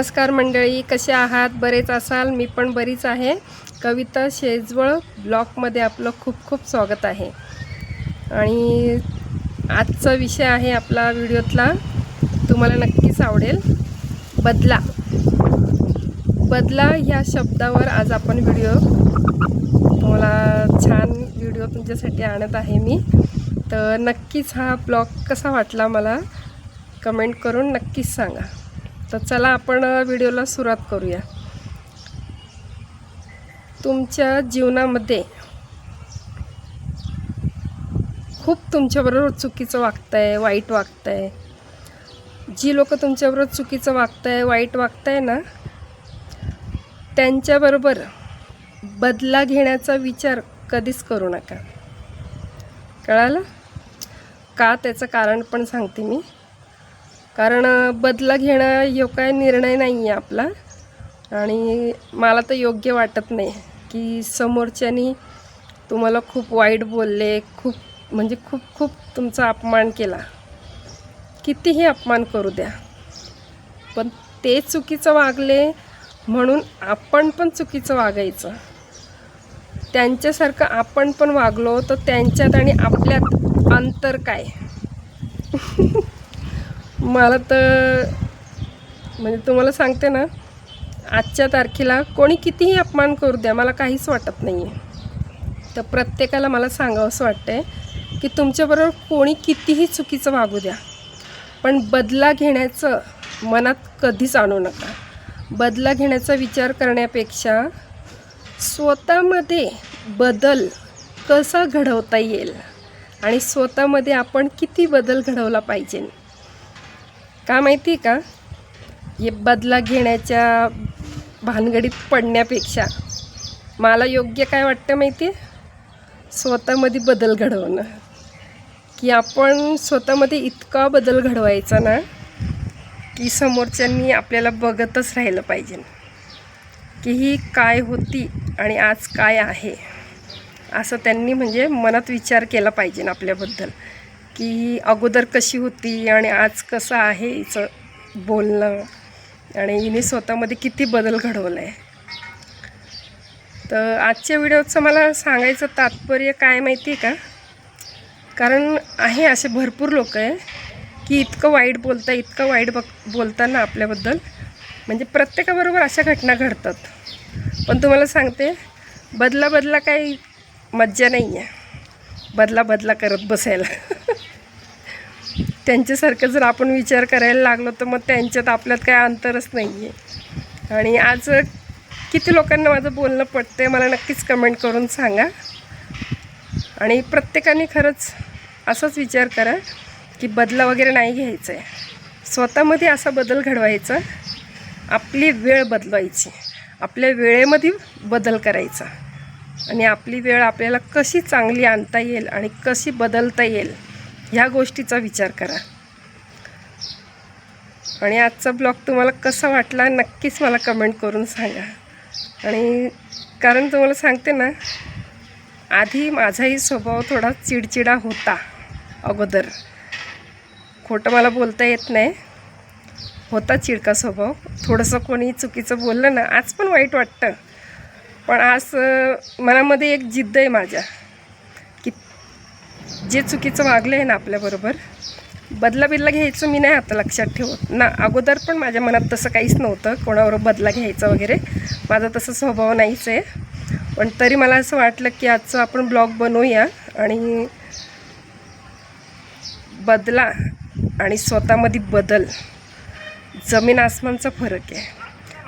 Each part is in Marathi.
नमस्कार मंडळी कसे आहात? बरेच असाल मी पण बरीच आहे. कविता शेजवळ ब्लॉगमध्ये आपलं खूप खूप स्वागत आहे. आणि आजचा विषय आहे आपला व्हिडिओतला. तुम्हाला नक्कीच आवडेल. बदला. बदला ह्या शब्दावर आज आपण व्हिडिओ तुम्हाला छान व्हिडिओ तुमच्यासाठी आणत आहे मी. तर नक्कीच हा ब्लॉग कसा वाटला मला कमेंट करून नक्कीच सांगा. तर चला आपण व्हिडिओला सुरुवात करूया. तुमच्या जीवनामध्ये खूप तुमच्याबरोबर चुकीचं वागतंय वाईट वागतंय. जी लोक तुमच्याबरोबर चुकीचं वागतंय वाईट वागतंय ना त्यांच्याबरोबर बदला घेण्याचा विचार कधीच करू नका. कळालं? का त्याचं कारण पण सांगते मी. कारण बदला घेणं यो काय निर्णय नाही आहे आपला. आणि मला तर योग्य वाटत नाही की समोरच्यानी तुम्हाला खूप वाईट बोलले खूप म्हणजे खूप खूप तुमचा अपमान केला. कितीही अपमान करू द्या. पण ते चुकीचं वागले म्हणून आपण पण चुकीचं वागायचं. त्यांच्यासारखं आपण पण वागलो तर त्यांच्यात आणि आपल्यात अंतर काय? मला तर म्हणजे तुम्हाला सांगते ना आजच्या तारखेला कोणी कितीही अपमान करू द्या मला काहीच वाटत नाही आहे तर प्रत्येकाला मला सांगावंसं वाटतं आहे की तुमच्याबरोबर कोणी कितीही चुकीचं वागू द्या पण बदला घेण्याचं मनात कधीच आणू नका. बदला घेण्याचा विचार करण्यापेक्षा स्वतःमध्ये बदल कसा घडवता येईल आणि स्वतःमध्ये आपण किती बदल घडवला पाहिजे? का माहिती आहे का? हे बदला घेण्याच्या भानगडीत पडण्यापेक्षा मला योग्य काय वाटतं माहिती आहे? स्वतःमध्ये बदल घडवणं. की आपण स्वतःमध्ये इतका बदल घडवायचा ना की समोरच्यांनी आपल्याला बघतच राहिलं पाहिजे. की ही काय होती आणि आज काय आहे? असं त्यांनी म्हणजे मनात विचार केला पाहिजे आपल्याबद्दल. की अगोदर कशी होती आणि आज कसं आहे हिचं बोलणं? आणि हिने स्वतःमध्ये किती बदल घडवलं? आहे तर आजच्या व्हिडिओचं मला सांगायचं तात्पर्य काय माहिती आहे का? कारण आहे असे भरपूर लोक आहे की इतकं वाईट बोलता इतकं वाईट बघ बोलताना आपल्याबद्दल म्हणजे प्रत्येकाबरोबर अशा घटना घडतात. पण तुम्हाला सांगते बदला बदला काही मज्जा नाही आहे बदला बदला करत बसायला. त्यांच्यासारखं जर आपण विचार करायला लागलो तर मग त्यांच्यात आपल्यात काय अंतरच नाही आहे आणि आज किती लोकांना माझं बोलणं पडतं आहे मला नक्कीच कमेंट करून सांगा. आणि प्रत्येकाने खरंच असाच विचार करा की बदला वगैरे नाही घ्यायचं आहे स्वतःमध्ये असा बदल घडवायचा. आपली वेळ बदलवायची. आपल्या वेळेमध्ये बदल करायचा. आणि आपली वेळ आपल्याला कशी चांगली आणता येईल आणि कशी बदलता येईल ह्या गोष्टीचा विचार करा. आणि आजचा ब्लॉग तुम्हाला कसा वाटला नक्कीच मला कमेंट करून सांगा. आणि कारण तुम्हाला सांगते ना आधी माझाही स्वभाव थोडा चिडचिडा होता अगोदर. खोटं मला बोलता येत नाही. होता चिडका स्वभाव. थोडंसं कोणी चुकीचं बोललं ना आज पण वाईट वाटतं. पण आज मनामध्ये एक जिद्द आहे माझ्या. जे चुकीचं वागलं आहे ना आपल्याबरोबर बदला बिदला घ्यायचं मी नाही आता लक्षात ठेवत. ना अगोदर पण माझ्या मनात तसं काहीच नव्हतं कोणाबरोबर बदला घ्यायचा वगैरे. माझा तसा स्वभाव नाहीच आहे. पण तरी मला असं वाटलं की आजचं आपण ब्लॉग बनवूया आणि बदला आणि स्वतःमध्ये बदल. जमीन आसमानचा फरक आहे.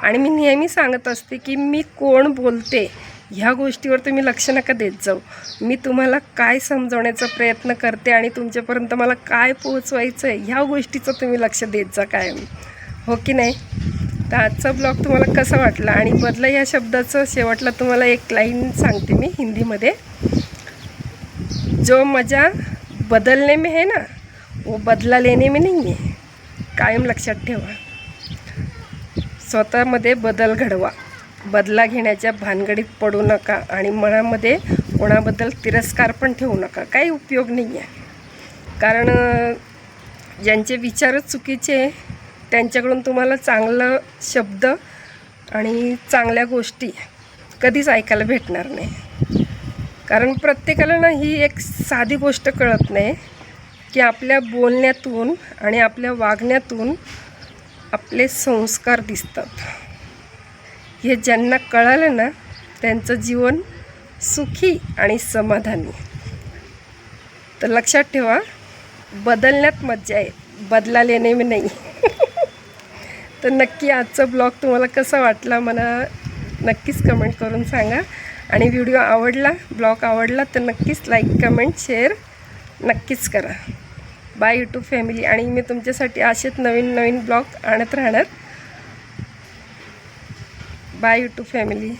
आणि मी नेहमी सांगत असते की मी कोण बोलते? ह्या गोष्टीवर तुम्ही लक्ष नका देत जाऊ. मी तुम्हाला काय समजवण्याचा प्रयत्न करते आणि तुमच्यापर्यंत मला काय पोहोचवायचं आहे ह्या गोष्टीचं तुम्ही लक्ष देत जा कायम. हो की नाही? तर आजचा ब्लॉग तुम्हाला कसा वाटला आणि बदला या शब्दाचं शेवटला तुम्हाला एक लाईन सांगते मी हिंदीमध्ये. जो मजा बदलने में है ना वो बदला लेने में नाही आहे कायम लक्षात ठेवा. स्वतःमध्ये बदल घडवा. बदला घेण्याच्या भानगडीत पडू नका आणि मनामध्ये कोणाबद्दल तिरस्कार पण ठेवू नका. काही उपयोग नाही आहे कारण ज्यांचे विचारच चुकीचे त्यांच्याकडून तुम्हाला चांगलं शब्द आणि चांगल्या गोष्टी कधीच ऐकायला भेटणार नाही. कारण प्रत्येकाला ना ही एक साधी गोष्ट कळत नाही की आपल्या बोलण्यातून आणि आपल्या वागण्यातून आपले संस्कार दिसतात. हे ज्यांना कळालं ना त्यांचं जीवन सुखी आणि समाधानी तर लक्षात ठेवा बदलण्यात मज्जा आहे. बदलायला नेहमी नाही. तर नक्की आजचा ब्लॉग तुम्हाला कसा वाटला मला नक्कीच कमेंट करून सांगा. आणि व्हिडिओ आवडला ब्लॉग आवडला तर नक्कीच लाईक कमेंट शेअर नक्कीच करा. Bye YouTube family. आणि मी तुमच्यासाठी असेच नवीन नवीन ब्लॉग आणत राहणार. Bye YouTube family